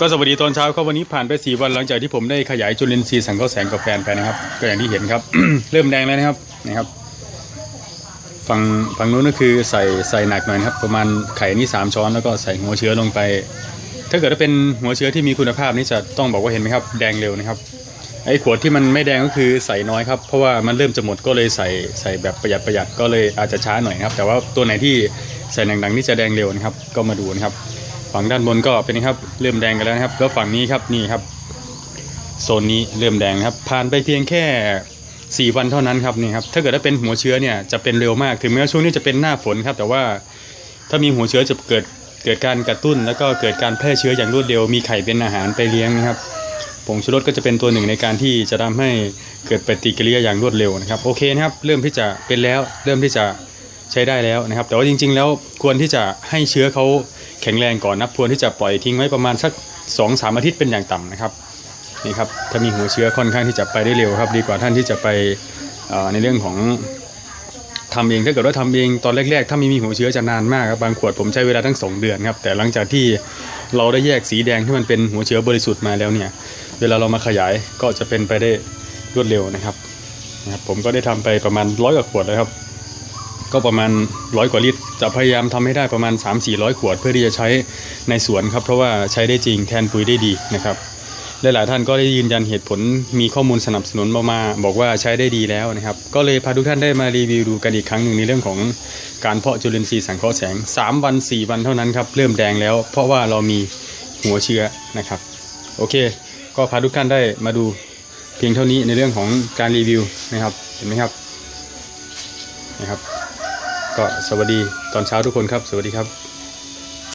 ก็สวัสดีตอนเช้าครับวันนี้ผ่านไปสี่วันหลังจากที่ผมได้ขยายจุลินทรีย์สังเคราะห์แสงกับแฟนไปนะครับ ก็อย่างที่เห็นครับ เริ่มแดงแล้วนะครับนะครับฝั่งฝั่งนู้นก็คือใส่ใส่หนักหน่อยนะครับ ประมาณไข่นี่สามช้อนแล้วก็ใส่หัวเชื้อลงไป ถ้าเกิดว่าเป็นหัวเชื้อที่มีคุณภาพนี่จะต้องบอกว่าเห็นไหมครับ แดงเร็วนะครับไอ้ขวดที่มันไม่แดงก็คือใส่น้อยครับเพราะว่ามันเริ่มจะหมดก็เลยใส่ใส่แบบประหยัดประหยัดก็เลยอาจจะช้าหน่อยครับ แต่ว่าตัวไหนที่ใส่หนังๆนี่จะแดงเร็วนะครับ ก็มาดูนะครับ ฝั่งด้านบนก็เป็นนะครับเริ่มแดงกันแล้วนะครับแล้วฝั่งนี้ครับนี่ครับโซนนี้เริ่มแดงครับผ่านไปเพียงแค่ 4 วันเท่านั้นครับนี่ครับถ้าเกิดว่าเป็นหัวเชื้อเนี่ยจะเป็นเร็วมากถึงแม้ว่าช่วงนี้จะเป็นหน้าฝนครับแต่ว่าถ้ามีหัวเชื้อจะเกิดเกิดการกระตุ้น แล้วก็เกิดการแพร่เชื้ออย่างรวดเร็วมีไข่เป็นอาหารไปเลี้ยงนะครับผงชูรสก็จะเป็นตัวหนึ่งในการที่จะทำให้เกิดปฏิกิริยาอย่างรวดเร็วนะครับโอเคนะครับเริ่มที่จะเป็นแล้วเริ่มที่จะใช้ได้แล้วนะครับ แต่ว่าจริง ๆ แล้วควรที่จะให้เชื้อเขา แข็งแรงก่อนนะควรที่จะปล่อยทิ้งไว้ประมาณสัก2อสามอาทิตย์เป็นอย่างต่ำนะครับนี่ครับถ้ามีหัวเชื้อค่อนข้างที่จะไปได้เร็วครับ ดีกว่าท่านที่จะไปในเรื่องของทำเองถ้าเกิดว่าทำเองตอนแรก ๆ ถ้าไม่มีหัวเชื้อจะนานมากครับบางขวดผมใช้เวลาทั้งสองเดือนครับแต่หลังจากที่เราได้แยกสีแดงที่มันเป็นหัวเชื้อบริสุทธิ์มาแล้วเนี่ย เวลาเรามาขยายก็จะเป็นไปได้รวดเร็วนะครับนะครับ ผมก็ได้ทำไปประมาณร้อยกว่าขวดแล้วครับ ก็ประมาณร้อยกว่าลิตร จะพยายามทำให้ได้ประมาณ 3 4 0 0 ขวด เพื่อที่จะใช้ในสวนครับเพราะว่าใช้ได้จริงแทนปุ๋ยได้ดีนะครับหลายๆท่านก็ได้ยืนยันเหตุผลมีข้อมูลสนับสนุนมามาบอกว่าใช้ได้ดีแล้วนะครับ ก็เลยพาทุกท่านได้มารีวิวดูกันอีกครั้งหนึ่งในเรื่องของการเพาะจุลินทรีย์สังเคราะห์แสง 3 วัน 4 วันเท่านั้นครับ เริ่มแดงแล้ว เพราะว่าเรามีหัวเชื้อนะครับ โอเค ก็พาทุกท่านได้มาดูเพียงเท่านี้ในเรื่องของการรีวิวนะครับเห็นไหมครับนะครับ ก็สวัสดีตอนเช้าทุกคนครับ สวัสดีครับ